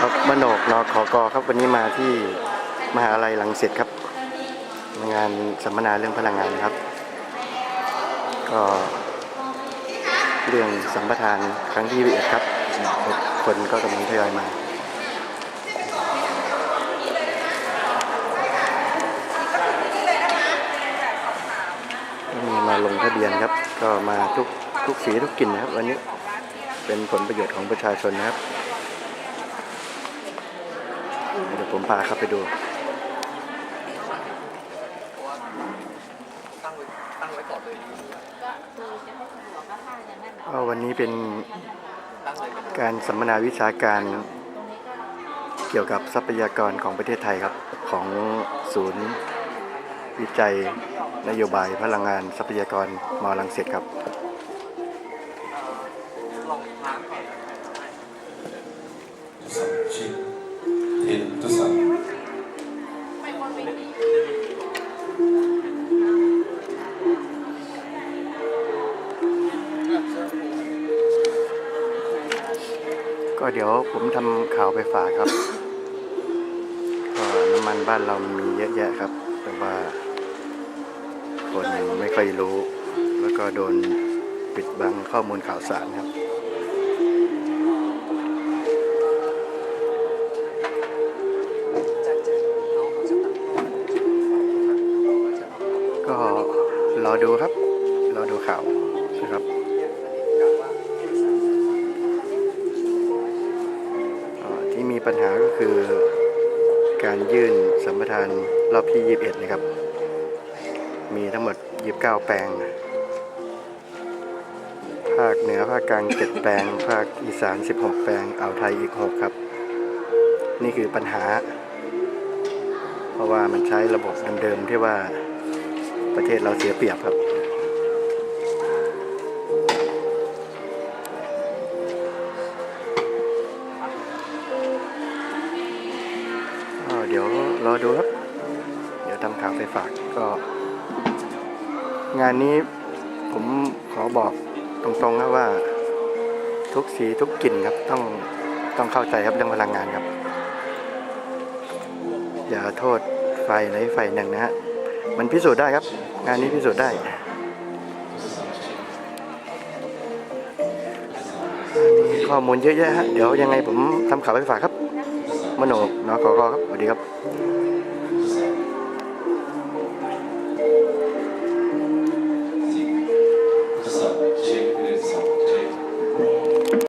ครับมโนกนขอกอครับวันนี้มาที่มหาลัยลังสิตครับ งานสัมมนาเรื่องพลังงานครับ ก็เรื่องสัมปทานครั้งที่21ครับ คนก็กำลังทยอยมาก็มีมาลงทะเบียนครับ ก็มาทุกทุกสีทุกกลิ่นนะครับ วันนี้เป็นผลประโยชน์ของประชาชนนะครับ เดี๋ยวผมพาครับไปดูวันนี้เป็นการสัมมนาวิชาการเกี่ยวกับทรัพยากรของประเทศไทยครับ ของศูนย์วิจัยนโยบายพลังงานทรัพยากรมอลังเสร็จครับล ก็เดี๋ยวผมทำข่าวไปฝากครับ ก็น้ำมันบ้านเรามีเยอะแยะครับ แต่ว่าคนไม่ค่อยรู้ แล้วก็โดนปิดบังข้อมูลข่าวสารครับ รอดูครับ รอดูข่าวนะครับอ่าที่มีปัญหาก็คือการยื่นสัมปทานรอบที่ 21 นะครับ มีทั้งหมด 29 แปลง ภาคเหนือภาคกลาง 7 แปลง ภาคอีสาน 16 แปลง อ่าวไทยอีก 6 ครับ นี่คือปัญหา เพราะว่ามันใช้ระบบเดิมๆที่ว่า ประเทศเราเสียเปรียบครับ เดี๋ยวรอดูครับ เดี๋ยวทำข่าวไปฝากก็ งานนี้ผมขอบอกตรงๆนะว่า ทุกสีทุกกลิ่นครับต้องต้องเข้าใจครับเรื่องพลังงานครับ อย่าโทษไฟไหนไฟหนึ่งนะฮะ มันพิสูจน์ได้ครับ งานนี้พิสูจน์ได้ข้อมูลเยอะแยะฮะ เดี๋ยวยังไงผมทำข่าวไปฝากครับ มโนกนอกอครับสวัสดีครับ